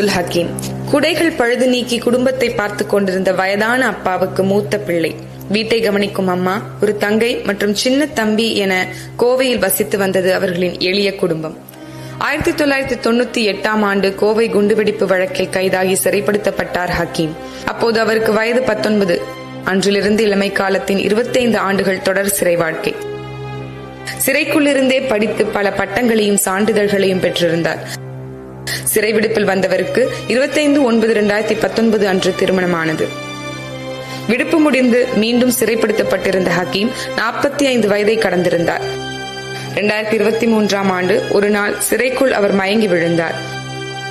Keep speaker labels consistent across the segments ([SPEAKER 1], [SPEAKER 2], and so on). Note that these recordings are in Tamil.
[SPEAKER 1] அப்துல் ஹக்கீம். குடைகள் பழுது நீக்கி குடும்பத்தை பார்த்துக் கொண்டிருந்த வயதான அப்பாவுக்கு மூத்த பிள்ளை. வீட்டை கவனிக்கும் அம்மா ஒரு தங்கை மற்றும் சின்ன தம்பி என கோவையில் வசித்து வந்தது அவர்களின் எளிய குடும்பம். ஆயிரத்தி தொள்ளாயிரத்தி தொண்ணூத்தி எட்டாம் ஆண்டு கோவை குண்டுவெடிப்பு வழக்கில் கைதாகி சிறைப்படுத்தப்பட்டார் ஹக்கீம். அப்போது அவருக்கு வயது பத்தொன்பது. அன்றிலிருந்து இளமை காலத்தின் இருபத்தைந்து ஆண்டுகள் தொடர் சிறை வாழ்க்கை. சிறைக்குள்ளிருந்தே படித்து பல பட்டங்களையும் சான்றிதழ்களையும் பெற்றிருந்தார். சிறைவிடுப்பில் வந்தவருக்கு இருபத்தைந்து ஒன்பது இரண்டாயிரத்தி பத்தொன்பது அன்று திருமணமானது. விடுப்பு முடிந்து மீண்டும் சிறைப்படுத்தப்பட்டிருந்த ஹக்கீம் நாற்பத்தி ஐந்து வயதை கடந்திருந்தார். இரண்டாயிரத்தி இருபத்தி மூன்றாம் ஆண்டு ஒரு நாள் சிறைக்குள் அவர் மயங்கி விழுந்தார்.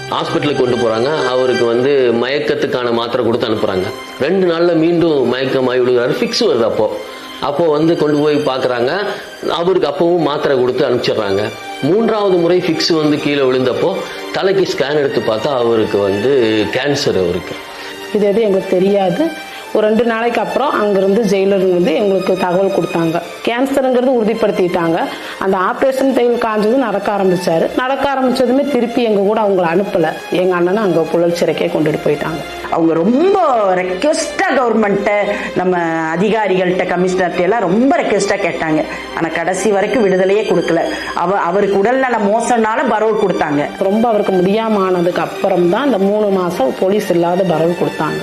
[SPEAKER 2] ஹாஸ்பிட்டலுக்கு கொண்டு போறாங்க. அவருக்கு வந்து மயக்கத்துக்கான மாத்திரை கொடுத்து அனுப்புறாங்க. ரெண்டு நாள்ல மீண்டும் மயக்கமாகி விடுகிறாரு ஃபிக்ஸ் வருது அப்போ. அப்போ வந்து கொண்டு போய் பார்க்கறாங்க. அவருக்கு அப்பவும் மாத்திரை கொடுத்து அனுப்பிச்சிடுறாங்க. மூன்றாவது முறை ஃபிக்ஸ் வந்து கீழே விழுந்தப்போ தலைக்கு ஸ்கேன் எடுத்து பார்த்தா அவருக்கு வந்து கேன்சர் அவருக்கு
[SPEAKER 3] இது எதுவும் எங்களுக்கு தெரியாது. ஒரு ரெண்டு நாளைக்கு அப்புறம் அங்கிருந்து ஜெயிலர் வந்து எங்களுக்கு தகவல் கொடுத்தாங்க. கேன்சருங்கிறது உறுதிப்படுத்திட்டாங்க. அந்த ஆப்ரேஷன் தையல் காஞ்சது நடக்க ஆரம்பிச்சாரு. நடக்க ஆரம்பிச்சதுமே திருப்பி எங்க கூட அவங்கள அனுப்பல. எங்க அண்ணனை அங்க புழல் சிறைக்கே கொண்டுட்டு போயிட்டாங்க.
[SPEAKER 4] அவங்க ரொம்ப ரெக்வெஸ்டா கவர்மெண்ட்டை நம்ம அதிகாரிகள்கிட்ட கமிஷனர்கிட்ட எல்லாம் ரொம்ப ரெக்வெஸ்டா கேட்டாங்க. ஆனா கடைசி வரைக்கும் விடுதலையே கொடுக்கல. அவ அவருக்கு உடல்நல மோசம்னால பரோல் கொடுத்தாங்க.
[SPEAKER 3] ரொம்ப அவருக்கு முடியாம ஆனதுக்கு அப்புறம் தான் இந்த மூணு மாசம் போலீஸ் இல்லாத பரோல் கொடுத்தாங்க.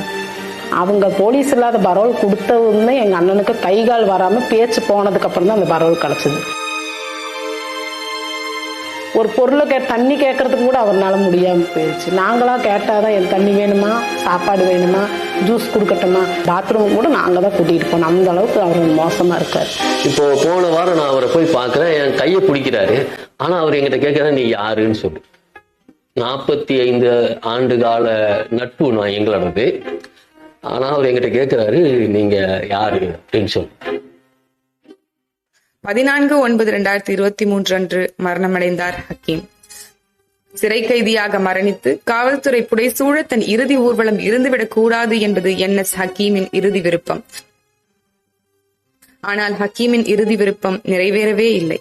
[SPEAKER 3] அவங்க போலீஸ் இல்லாத பரோல் கொடுத்ததுமே எங்கள் அண்ணனுக்கு கை கால் வராமல் பேச்சு போனதுக்கப்புறம் தான் அந்த பரோல் கிடச்சிது ஒரு பொருளை கே தண்ணி கேட்கறதுக்கு கூட அவர்னால முடியாமல் போயிடுச்சு நாங்களாம் கேட்டால் தான் என் தண்ணி வேணுமா? சாப்பாடு வேணுமா? ஜூஸ் கொடுக்கட்டுமா? பாத்ரூம் கூட நாங்க தான் கூட்டிகிட்டு போனோம். அந்த அளவுக்கு அவர் மோசமா இருக்கார்.
[SPEAKER 2] இப்போ போன வாரம் நான் அவரை போய் பார்க்குறேன். என் கையை பிடிக்கிறாரு. ஆனா அவர் எங்கிட்ட கேட்கற நீ யாருன்னு சொல்லி. நாற்பத்தி ஐந்து ஆண்டு கால நட்பு நான் எங்களோடது. ஆனா அவர் எங்கிட்ட கேட்கிறாரு நீங்க யாரு? அப்படின்னு சொல்லி.
[SPEAKER 1] பதினான்கு ஒன்பது இரண்டாயிரத்தி இருபத்தி மூன்று அன்று மரணமடைந்தார் ஹக்கீம். சிறை கைதியாக மரணித்து காவல்துறை புடைசூழ தன் இறுதி ஊர்வலம் இருந்துவிடக் கூடாது என்பது என் எஸ் ஹக்கீமின் இறுதி விருப்பம். ஆனால் ஹக்கீமின் இறுதி விருப்பம் நிறைவேறவே இல்லை.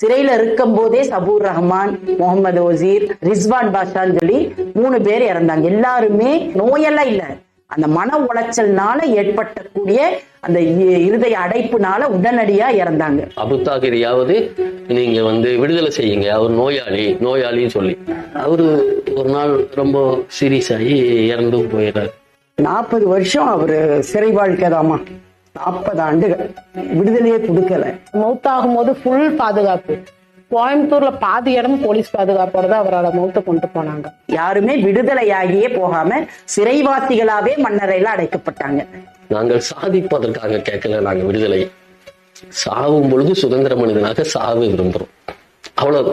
[SPEAKER 4] சிறையில இருக்கும் போதே சபூர் ரஹ்மான் முகமது ஒசீர் ரிஸ்வான் பாஷான்னு சொல்லி மூணு பேர் இறந்தாங்க. எல்லாருமே நோயெல்லாம் இல்ல. அந்த மன உளைச்சல்னால ஏற்பட்டக்கூடிய அந்த இருதய அடைப்புனால உடனடியா இறந்தாங்க.
[SPEAKER 2] அபுத்தாகிரியாவது நீங்க வந்து விடுதலை செய்யுங்க. அவர் நோயாளி நோயாளின்னு சொல்லி. அவரு ஒரு நாள் ரொம்ப சீரியஸ் ஆகி இறந்தும் போயிடுறாரு.
[SPEAKER 4] நாற்பது வருஷம் அவரு சிறை வாழ்க்கைதாமா நாற்பது ஆண்டுகள். விடுதலையே கொடுக்கல.
[SPEAKER 3] மௌத்தாகும் போது ஃபுல் பாதுகாப்பு. கோயம்புத்தூர்ல பாதி இடம் போலீஸ் பாதுகாப்போட தான் அவரோட மௌத்தை கொண்டு போனாங்க.
[SPEAKER 4] யாருமே விடுதலையாகியே போகாம சிறைவாசிகளாவே மன்னரையில அடைக்கப்பட்டாங்க.
[SPEAKER 2] நாங்கள் சாதிப்பதற்காக கேட்கல நாங்க விடுதலை. சாவும் பொழுது சுதந்திர மனிதனாக சாவு விரும்புறோம் அவ்வளவு